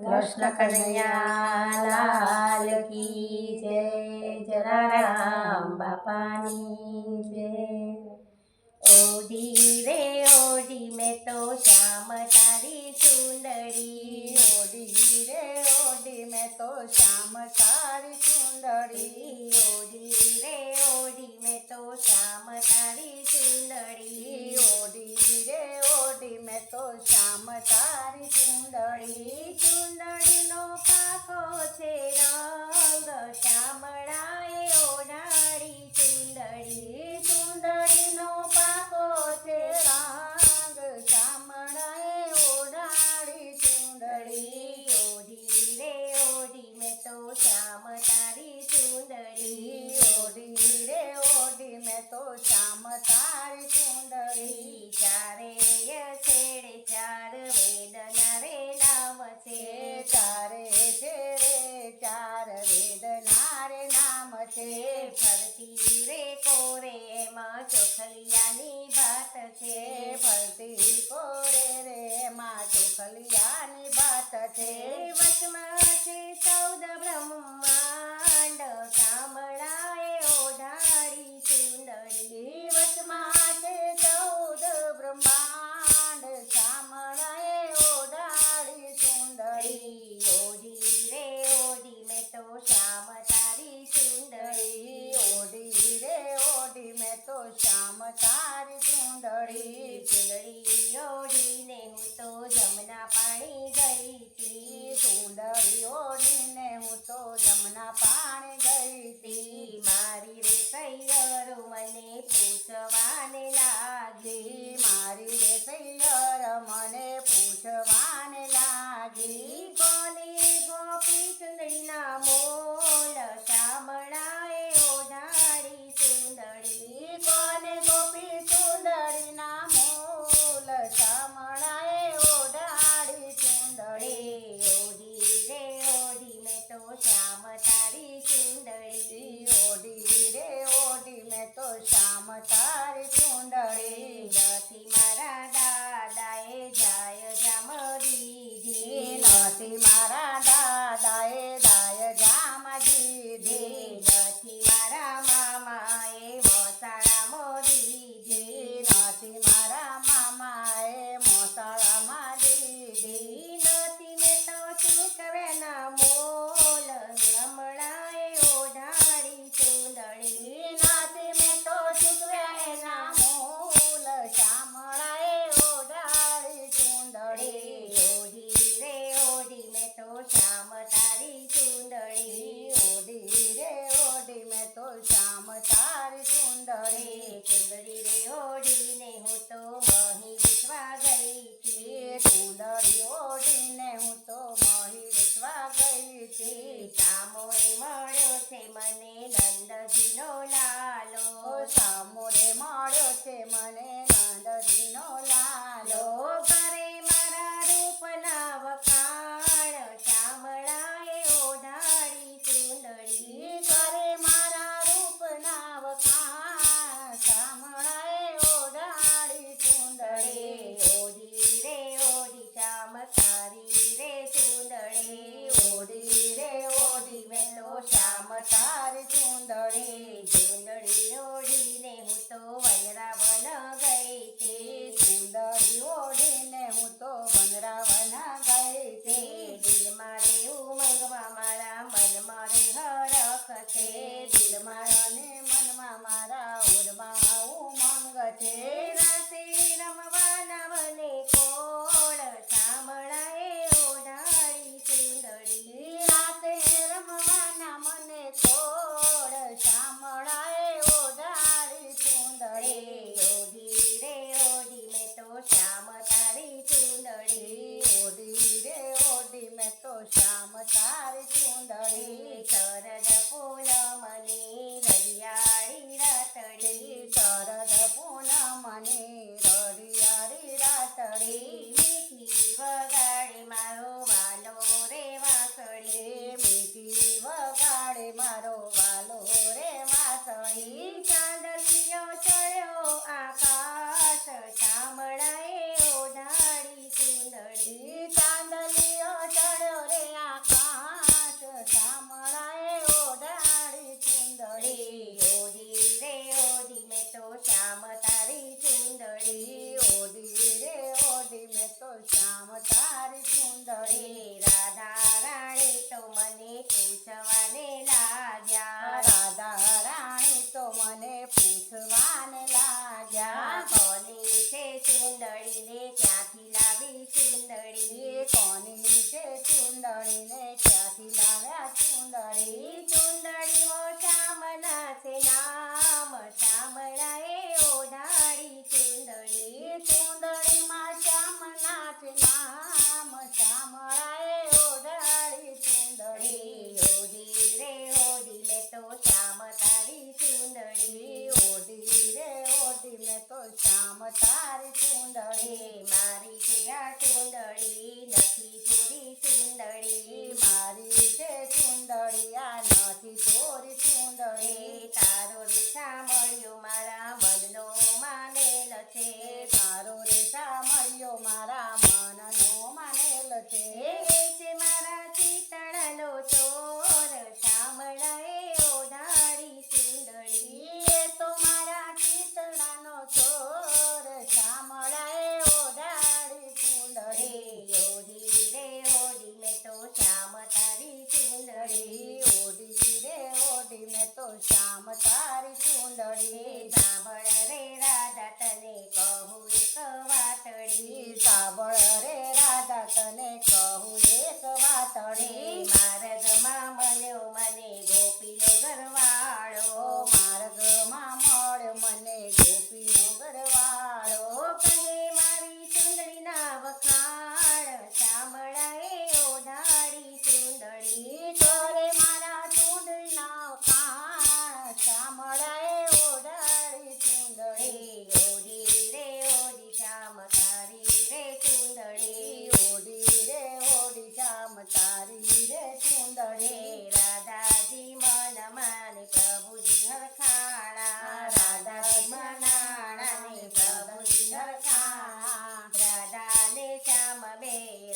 કૃષ્ણ કનૈયાલાલ કી જય, જલારામ બાપાની જય. ઓડી રે, ઓડી, મેં તો શ્યામ તારી ચુંદડી. ઓડી રે, ઓડી, મેં તો શ્યામ તારી ચુંદડી. ઓડી સામોએ મળ્યો છે મને નંદજીનો લાલો. શ્યામ તારી એ શ્યામ